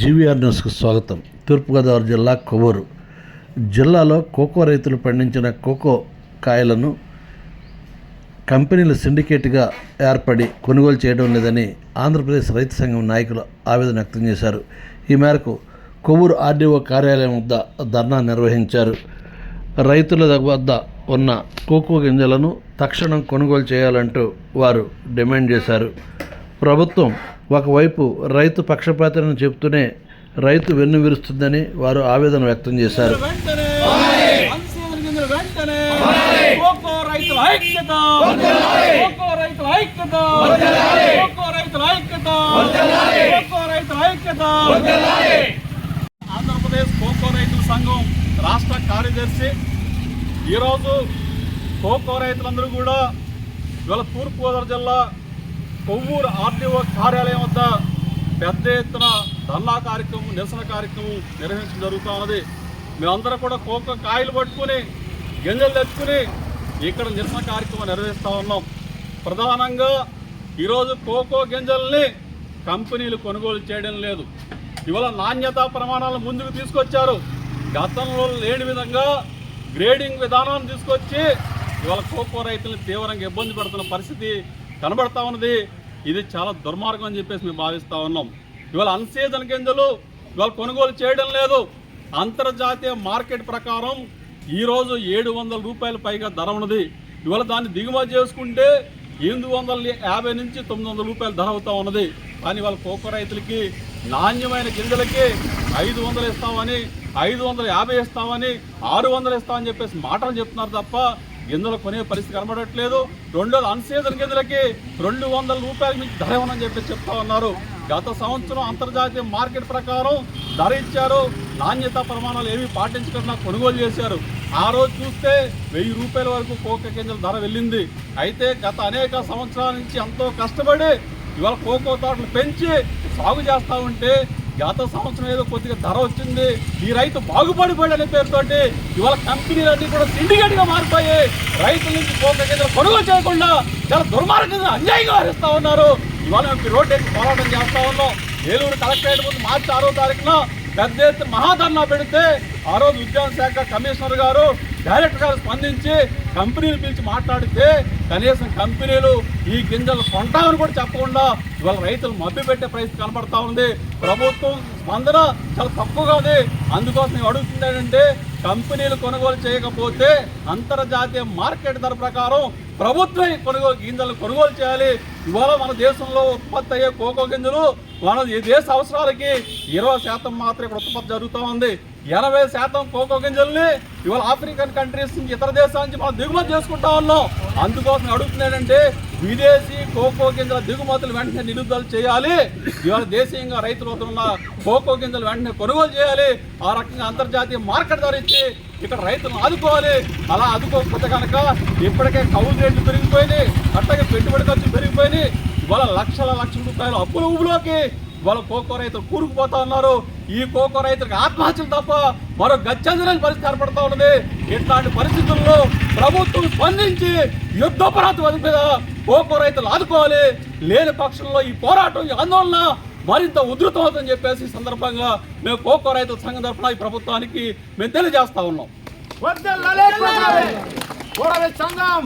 GVR న్యూస్కు స్వాగతం. తూర్పుగోదావరి జిల్లా కొవ్వూరు. జిల్లాలో కోకో రైతులు పండించిన కోకో కాయలను కంపెనీలు సిండికేట్గా ఏర్పడి కొనుగోలు చేయడం లేదని ఆంధ్రప్రదేశ్ రైతు సంఘం నాయకులు ఆవేదన వ్యక్తం చేశారు. ఈ మేరకు కొవ్వూరు ఆర్డీఓ కార్యాలయం వద్ద ధర్నా నిర్వహించారు. రైతుల వద్ద ఉన్న కోకో గింజలను తక్షణం కొనుగోలు చేయాలంటూ వారు డిమాండ్ చేశారు. ప్రభుత్వం ఒకవైపు రైతు పక్షపాతలను చెబుతూనే రైతు వెన్ను విరుస్తుందని వారు ఆవేదన వ్యక్తం చేశారు. వెంటనే! వెంటనే! కోకో రైతుల కోకో కోకో ఆంధ్రప్రదేశ్ కోకో రైతుల సంఘం రాష్ట్ర కార్యదర్శి. ఈరోజు కోకో రైతులందరూ కూడా ఇవాళ తూర్పుగోదావరి జిల్లా కొవ్వూరు ఆర్టీఓ కార్యాలయం వద్ద పెద్ద ఎత్తున ధర్నా కార్యక్రమం నిరసన కార్యక్రమం నిర్వహించడం జరుగుతూ ఉన్నది. మేమందరం కూడా కోకో కాయలు పట్టుకుని గింజలు తెచ్చుకుని ఇక్కడ నిరసన కార్యక్రమం నిర్వహిస్తూ ఉన్నాం. ప్రధానంగా ఈరోజు కోకో గింజల్ని కంపెనీలు కొనుగోలు చేయడం లేదు. ఇవాళ నాణ్యతా ప్రమాణాలను ముందుకు తీసుకొచ్చారు. గతంలో లేని విధంగా గ్రేడింగ్ విధానాన్ని తీసుకొచ్చి ఇవాళ కోకో రైతులను తీవ్రంగా ఇబ్బంది పడుతున్న పరిస్థితి కనబడతా ఉన్నది. ఇది చాలా దుర్మార్గం అని చెప్పేసి మేము భావిస్తూ ఉన్నాం. ఇవాళ అన్సీజన్ గింజలు ఇవాళ కొనుగోలు చేయడం లేదు. అంతర్జాతీయ మార్కెట్ ప్రకారం ఈరోజు ఏడు వందల రూపాయల పైగా ధర ఉన్నది. ఇవాళ దాన్ని దిగుమతి చేసుకుంటే ఎనిమిది వందల యాభై నుంచి తొమ్మిది వందల రూపాయల ధర అవుతా ఉన్నది. కానీ వాళ్ళ కోకో రైతులకి నాణ్యమైన గింజలకి ఐదు వందలు ఇస్తామని ఐదు వందల యాభై ఇస్తామని ఆరు వందలు ఇస్తామని చెప్పేసి మాటలు చెప్తున్నారు తప్ప గింజలు కొనే పరిస్థితి కనబడట్లేదు. రెండోది అన్సీజన్ గింజలకి రెండు వందల రూపాయల మించి ధర ఇవ్వనని చెప్పి చెప్తా ఉన్నారు. గత సంవత్సరం అంతర్జాతీయ మార్కెట్ ప్రకారం ధర ఇచ్చారు. నాణ్యత ప్రమాణాలు ఏమీ పాటించకుండా కొనుగోలు చేశారు. ఆ రోజు చూస్తే వెయ్యి రూపాయల వరకు కోక గింజల ధర వెళ్ళింది. అయితే గత అనేక సంవత్సరాల నుంచి ఎంతో కష్టపడి ఇవాళ కోకో తోటలు పెంచి సాగు చేస్తూ ఉంటే గత సంవత్సరం ఏదో కొద్దిగా ధర వచ్చింది. ఈ రైతు బాగుపడిపోయాడు అనే పేరుతోటి ఇవాళ కంపెనీలన్నీ కూడా సిండికేట్గా మారిపోయి రైతుల నుంచి కోక గింజలు కొనుగోలు చేయకుండా చాలా దుర్మార్గంగా అన్యాయంగా హరిస్తా ఉన్నారు. ఇవాళ మేము రోడ్డు ఎక్కి పోరాటం చేస్తా ఉన్నాం. ఏలూరు కలెక్టరేట్ ముందు మార్చి ఆరో తారీఖున పెద్ద ఎత్తున మహాధర్నా పెడితే ఆ రోజు ఉద్యాన శాఖ కమిషనర్ గారు డైరెక్టర్ గారు స్పందించి కంపెనీలు పిలిచి మాట్లాడితే కనీసం కంపెనీలు ఈ గింజలు కొంటామని కూడా చెప్పకుండా ఇవాళ రైతులు మభ్య పెట్టే పరిస్థితి కనపడతా ఉంది. ప్రభుత్వం స్పందన చాలా తక్కువగా ఉంది. అందుకోసం అడుగుతుంది ఏంటంటే కంపెనీలు కొనుగోలు చేయకపోతే అంతర్జాతీయ మార్కెట్ ధర ప్రకారం ప్రభుత్వం కొనుగోలు గింజలు కొనుగోలు చేయాలి. ఇవాళ మన దేశంలో ఉత్పత్తి అయ్యే కోకో గింజలు మన ఈ దేశ అవసరాలకి ఇరవై శాతం మాత్రమే ఇక్కడ ఉత్పత్తి జరుగుతూ ఉంది. ఎనభై శాతం కోకో గింజల్ని ఇవాళ ఆఫ్రికన్ కంట్రీస్ నుంచి ఇతర దేశాల నుంచి మనం దిగుమతి చేసుకుంటా ఉన్నాం. అందుకోసం అడుగుతుంది ఏంటంటే విదేశీ కోకో గింజల దిగుమతులు వెంటనే నిలుదల చేయాలి. ఇవాళ దేశీయంగా రైతులు అవుతున్న ఉన్న కోకో గింజలు వెంటనే కొనుగోలు చేయాలి. ఆ రకంగా అంతర్జాతీయ మార్కెట్ ధర ఇచ్చి ఇక్కడ రైతులను ఆదుకోవాలి. అలా ఆదుకోకపోతే కనుక ఇప్పటికే కౌలు రేట్లు పెరిగిపోయినాయి. అట్లాగే పెట్టుబడి ఖర్చు పెరిగిపోయినాయి. ఇవాళ లక్షల లక్షల రూపాయలు అప్పుల ఊబులోకి ఇవాళ కోకో రైతులు కూరుకుపోతా ఉన్నారు. ఈ కోకో రైతులకు ఆత్మహత్యలు తప్ప మరో గచ్చంజనని పరిస్థితి ఏర్పడతా ఉన్నది. ఇట్లాంటి పరిస్థితుల్లో ప్రభుత్వం స్పందించి యుద్ధపరాధం మీద కోకో రైతులు ఆదుకోవాలి. లేని పక్షంలో ఈ పోరాటం ఈ ఆందోళన మరింత ఉధృతం అవుతుందని చెప్పేసి ఈ సందర్భంగా మేము కోకో రైతుల సంఘం తరఫున ఈ ప్రభుత్వానికి మేము తెలియజేస్తా ఉన్నాం. సంఘం.